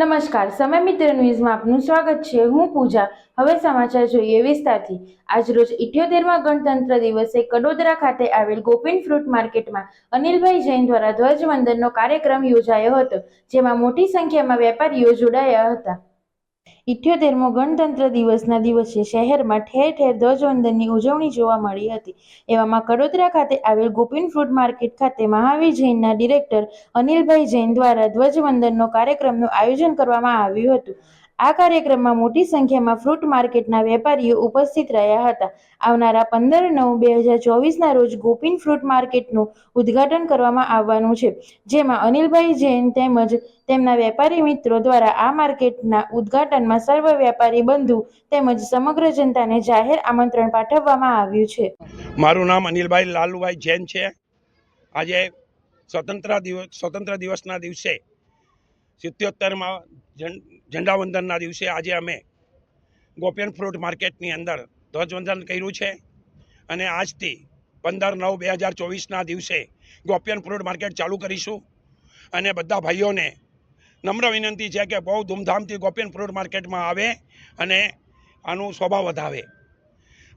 નમસ્કાર, સમય મિત્ર ન્યૂઝમાં આપનું સ્વાગત છે. હું પૂજા. હવે સમાચાર જોઈએ વિસ્તારથી. આજરોજ ઇઠ્યોતેરમાં ગણતંત્ર દિવસે કડોદરા ખાતે આવેલ ગોપીન ફ્રૂટ માર્કેટમાં અનિલભાઈ જૈન દ્વારા ધ્વજવંદનનો કાર્યક્રમ યોજાયો હતો, જેમાં મોટી સંખ્યામાં વેપારીઓ જોડાયા હતા. ઇઠ્યોતેરમો ગણતંત્ર દિવસના દિવસે શહેરમાં ઠેર ઠેર ધ્વજવંદનની ઉજવણી જોવા મળી હતી. એવામાં કડોદરા ખાતે આવેલ ગોપીન ફ્રૂટ માર્કેટ ખાતે મહાવીર જૈનના ડિરેક્ટર અનિલભાઈ જૈન દ્વારા ધ્વજવંદનનો કાર્યક્રમનું આયોજન કરવામાં આવ્યું હતું. આ કાર્યક્રમમાં મોટી સંખ્યામાં ફ્રૂટ માર્કેટના વેપારીઓ ઉપસ્થિત રહ્યા હતા. આવનારા પંદર નવ બે હજાર ચોવીસના રોજ ગોપીન ફ્રૂટ માર્કેટનું ઉદ્ઘાટન કરવામાં આવવાનું છે. જેમાં અનિલભાઈ જૈન તેમજ તેમના વેપારી મિત્રો દ્વારા આ માર્કેટના ઉદ્ઘાટનમાં સર્વ વેપારી બંધુ તેમજ સમગ્ર જનતાને જાહેર આમંત્રણ પાઠવવામાં આવ્યું છે. મારું નામ અનિલભાઈ લાલુભાઈ જૈન છે. આજે સ્વતંત્ર દિવસ સ્વતંત્ર દિવસના દિવસે સિત્યોતેરમાં ઝંડાવંદનના દિવસે આજે અમે ગોપિયન ફ્રૂટ માર્કેટની અંદર ધ્વજવંદન કર્યું છે અને આજથી પંદર નવ બે હજાર ચોવીસના દિવસે ગોપિયન ફ્રૂટ માર્કેટ ચાલુ કરીશું અને બધા ભાઈઓને નમ્ર વિનંતી છે કે બહુ ધૂમધામથી ગોપિયન ફ્રૂટ માર્કેટમાં આવે અને આનું શોભા વધાવે.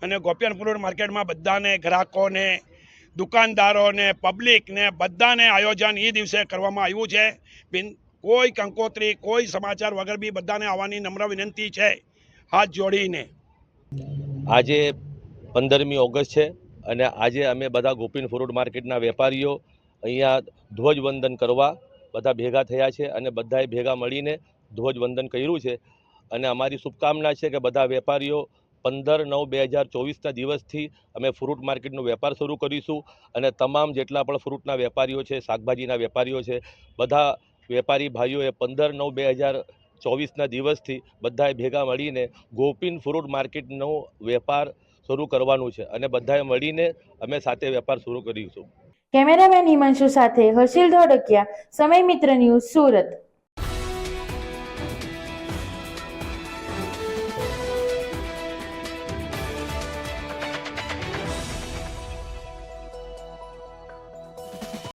અને ગોપિયન ફ્રૂટ માર્કેટમાં બધાને ગ્રાહકોને, દુકાનદારોને પબ્લિકને બધાને આયોજન એ દિવસે કરવામાં આવ્યું છે. બિન કોઈ કંકોત્રી, કોઈ સમાચાર વગર બી બધાને આવવાની નમ્ર વિનંતી છે. હાથ જોડીને. આજે પંદરમી ઓગસ્ટ છે અને આજે અમે બધા ગોપીન ફ્રૂટ માર્કેટના વેપારીઓ અહીંયા ધ્વજવંદન કરવા બધા ભેગા થયા છે અને બધાએ ભેગા મળીને ધ્વજવંદન કર્યું છે. અને અમારી શુભકામના છે કે બધા વેપારીઓ પંદર નવ બે હજાર ચોવીસના દિવસથી અમે ફ્રૂટ માર્કેટનો વેપાર શરૂ કરીશું. અને તમામ જેટલા પણ ફ્રૂટના વેપારીઓ છે, શાકભાજીના વેપારીઓ છે, બધા વેપારી ભાઈઓએ પંદર નવ બે હજાર ચોવીસના દિવસથી બધાએ ભેગા મળીને ગોપીન ફ્રૂટ માર્કેટનો વેપાર શરૂ કરવાનું છે અને બધાએ મળીને અમે સાથે વેપાર શરૂ કરીશું. કેમેરામેન હિમાંશુ સાથે હર્ષિલ ધોડકિયા સમય મિત્ર ન્યૂઝ સુરત.